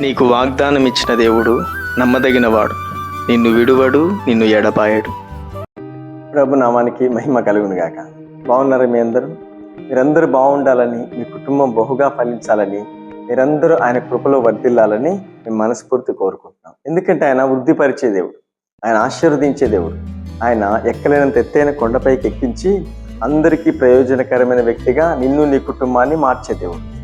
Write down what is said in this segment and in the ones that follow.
నీకు వాగ్దానం ఇచ్చిన దేవుడు నమ్మదగినవాడు. నిన్ను విడువడు నిన్ను ఎడపాయడు ప్రభు నామానికి మహిమ కలుగును గాక. బాగున్నారు మీ అందరూ? మీరందరూ బాగుండాలని మీ కుటుంబం బహుగా ఫలించాలని మీరందరూ ఆయన కృపలో వర్ధిల్లాలని మేము మనస్ఫూర్తి కోరుకుంటున్నాం. ఎందుకంటే ఆయన వృద్ధిపరిచే దేవుడు ఆయన ఆశీర్వదించే దేవుడు. ఆయన ఎక్కలేనంత ఎత్తైన కొండపైకి ఎక్కించి అందరికీ ప్రయోజనకరమైన వ్యక్తిగా నిన్ను నీ కుటుంబాన్ని మార్చే దేవుడు.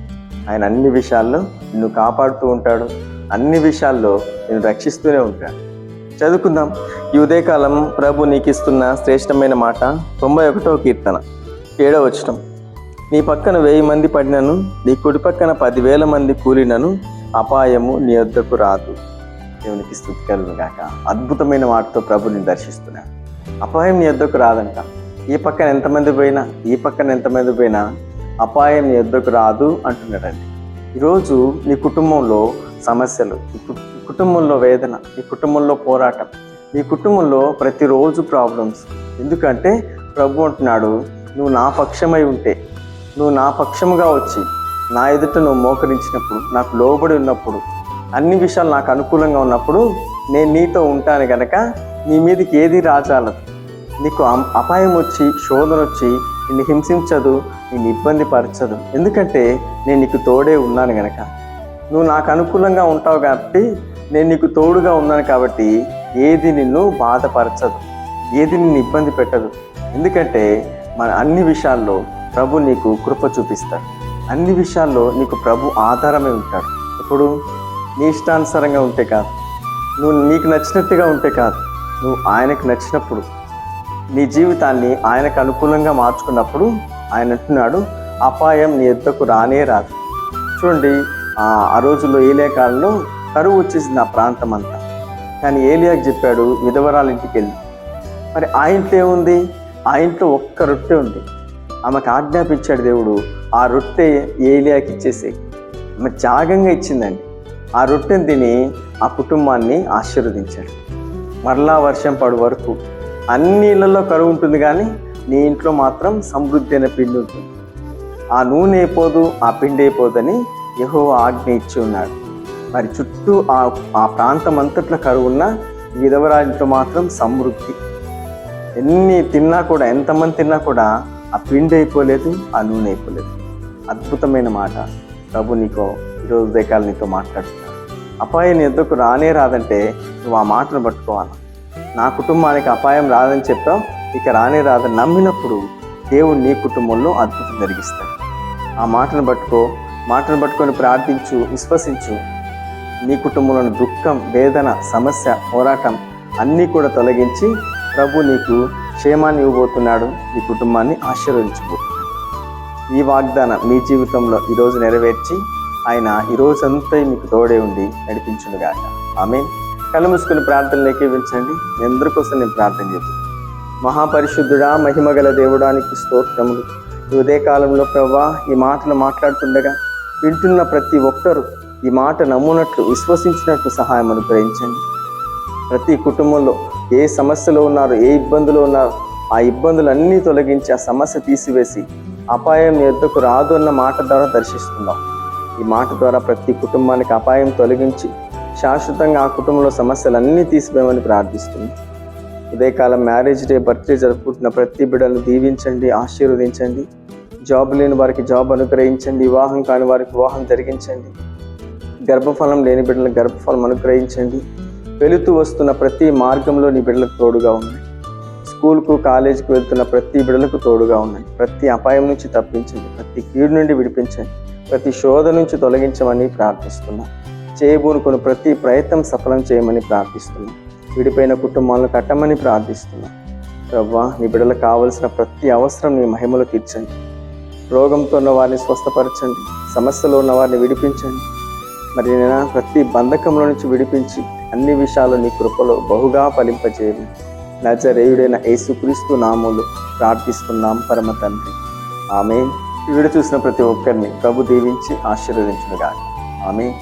ఆయన అన్ని విషయాల్లో నిన్ను కాపాడుతూ ఉంటాడు. అన్ని విషయాల్లో నిన్ను రక్షిస్తూనే ఉంటాడు. చదువుకుందాం. ఈ ఉదయకాలం ప్రభు నీకు ఇస్తున్న శ్రేష్టమైన మాట తొంభై ఒకటో కీర్తన. ఏడవ వచనం. నీ పక్కన వెయ్యి మంది పడినను నీ కుడి పక్కన పదివేల మంది కూలినను అపాయము నీ వద్దకు రాదు. దేవునికి స్థుతి కలుగుగాక అద్భుతమైన మాటతో ప్రభుని దర్శిస్తున్నాడు. అపాయం నీ వద్దకు రాదంట. ఈ పక్కన ఎంతమంది పోయినా ఈ పక్కన ఎంతమంది పోయినా అపాయం ఎద్దకు రాదు అంటున్నాడండి. ఈరోజు నీ కుటుంబంలో సమస్యలు నీ కుటుంబంలో వేదన నీ కుటుంబంలో పోరాటం నీ కుటుంబంలో ప్రతిరోజు ప్రాబ్లమ్స్. ఎందుకంటే ప్రభు అంటున్నాడు నువ్వు నా పక్షమై ఉంటే నువ్వు నా పక్షముగా వచ్చి నా ఎదుట నువ్వు మోకరించినప్పుడు నాకు లోబడి ఉన్నప్పుడు అన్ని విషయాలు నాకు అనుకూలంగా ఉన్నప్పుడు నేను నీతో ఉంటాను గనక నీ మీదకి ఏది రాజాలదు. నీకు అం- అపాయం వచ్చి శోధన వచ్చి నిన్ను హింసించదు నేను ఇబ్బంది పరచదు. ఎందుకంటే నేను నీకు తోడే ఉన్నాను గనక. నువ్వు నాకు అనుకూలంగా ఉంటావు కాబట్టి నేను నీకు తోడుగా ఉన్నాను కాబట్టి ఏది నిన్ను బాధపరచదు. ఏది నిన్ను ఇబ్బంది పెట్టదు. ఎందుకంటే మన అన్ని విషయాల్లో ప్రభు నీకు కృప చూపిస్తాడు. అన్ని విషయాల్లో నీకు ప్రభు ఆధారమై ఉంటాడు. ఇప్పుడు నీ ఇష్టానుసారంగా ఉంటే కాదు. నువ్వు నీకు నచ్చినట్టుగా ఉంటే కాదు. నువ్వు ఆయనకు నచ్చినప్పుడు నీ జీవితాన్ని ఆయనకు అనుకూలంగా మార్చుకున్నప్పుడు ఆయన అంటున్నాడు అపాయం నీ ఎద్దకు రానే రాదు. చూడండి ఆ రోజుల్లో ఏలియా కాలంలో కరువు వచ్చేసింది ఆ ప్రాంతం అంతా కానీ ఏలియాకి చెప్పాడు విధవరాల ఇంటికి వెళ్ళి మరి ఆ ఇంట్లో ఏముంది? ఆ ఇంట్లో ఒక్క రొట్టె ఉంది. ఆమెకు ఆజ్ఞాపించాడు దేవుడు ఆ రొట్టె ఏలియాకి ఇచ్చేసే ఆమె త్యాగంగా ఇచ్చిందండి. ఆ రొట్టెను తిని ఆ కుటుంబాన్ని ఆశీర్వదించాడు. మరలా వర్షం పడు వరకు అన్ని ఇళ్ళలో కరువు ఉంటుంది కానీ నీ ఇంట్లో మాత్రం సమృద్ధి అయిన పిండి ఉంటుంది. ఆ నూనె అయిపోదు ఆ పిండి అయిపోదని యహో ఆజ్ఞ ఇచ్చి ఉన్నాడు. మరి చుట్టూ ఆ ఆ ప్రాంతం అంతట్లో కరువున్న విధవరాజుతో మాత్రం సమృద్ధి. ఎన్ని తిన్నా కూడా ఎంతమంది తిన్నా కూడా ఆ పిండి అయిపోలేదు ఆ నూనె అయిపోలేదు. అద్భుతమైన మాట. ప్రభు నీకో ఈరోజు ఉదయకాలు నీతో మాట్లాడుతున్నాడు. అపాయం ఎందుకు ఎద్దుకు రానే రాదంటే నువ్వు ఆ మాటను పట్టుకోవాలి? నా కుటుంబానికి అపాయం రాదని చెప్పావు. ఇక రానే రాదు నమ్మినప్పుడు దేవుడు నీ కుటుంబంలో అద్భుతం జరిగిస్తాడు. ఆ మాటను పట్టుకో మాటను పట్టుకొని ప్రార్థించు విశ్వసించు. నీ కుటుంబంలోని దుఃఖం వేదన సమస్య పోరాటం అన్నీ కూడా తొలగించి ప్రభు నీకు క్షేమాన్ని ఇవ్వబోతున్నాడు నీ కుటుంబాన్ని ఆశీర్వదించబోతున్నాడు ఈ వాగ్దానం మీ జీవితంలో ఈరోజు నెరవేర్చి ఆయన ఈ రోజంతా మీకు తోడే ఉండి నడిపించునుగాక. ఆమె కళ్ళు మూసుకుని ప్రార్థనలు ఏకీవించండి మీ అందరి కోసం నేను ప్రార్థన చేస్తాను మహాపరిశుద్ధుడా మహిమగల దేవుడానికి స్తోత్రములు. ఈ ఉదయకాలంలో ప్రభా ఈ మాటలు మాట్లాడుతుండగా వింటున్న ప్రతి ఒక్కరూ ఈ మాట నమ్మునట్లు విశ్వసించినట్లు సహాయం అనుగ్రహించండి ప్రతి కుటుంబంలో ఏ సమస్యలో ఉన్నారు ఏ ఇబ్బందులు ఉన్నారో ఆ ఇబ్బందులన్నీ తొలగించి ఆ సమస్య తీసివేసి అపాయం ఎద్దకు రాదు అన్న మాట ద్వారా దర్శిస్తున్నాం. ఈ మాట ద్వారా ప్రతి కుటుంబానికి అపాయం తొలగించి శాశ్వతంగా ఆ కుటుంబంలో సమస్యలన్నీ తీసివేయమని ప్రార్థిస్తున్నాం. ఉదయకాలం మ్యారేజ్ డే బర్త్డే జరుపుకుంటున్న ప్రతి బిడ్డలను దీవించండి ఆశీర్వదించండి. జాబ్ లేని వారికి జాబ్ అనుగ్రహించండి వివాహం కాని వారికి వివాహం జరిగించండి. గర్భఫలం లేని బిడ్డలకు గర్భఫలం అనుగ్రహించండి. వెళుతూ వస్తున్న ప్రతి మార్గంలో నీ బిడ్డలకు తోడుగా ఉన్నాయి స్కూల్కు కాలేజీకి వెళ్తున్న ప్రతి బిడ్డలకు తోడుగా ఉన్నాయి ప్రతి అపాయం నుంచి తప్పించండి ప్రతి కీడు నుండి విడిపించండి ప్రతి శోధ నుంచి తొలగించమని ప్రార్థిస్తున్నాం. చేయబూనుకుని ప్రతి ప్రయత్నం సఫలం చేయమని ప్రార్థిస్తున్నాం. విడిపోయిన కుటుంబాలను కట్టమని ప్రార్థిస్తున్నాం. ప్రవ్వా నీ బిడ్డలకు కావలసిన ప్రతి అవసరం నీ మహిమలో తీర్చండి. రోగంతో ఉన్న వారిని స్వస్థపరచండి. సమస్యలో ఉన్న వారిని విడిపించండి. మరి నేను ప్రతి బంధకంలో నుంచి విడిపించి అన్ని విషయాలు నీ కృపలో బహుగా ఫలింపజేయము నజరేయుడైన యేసుక్రీస్తు నామూలు ప్రార్థిస్తున్నాం పరమ తండ్రి. ఆమె వీడు చూసిన ప్రతి ఒక్కరిని ప్రభు దీవించి ఆశీర్వదించునుగా ఆమె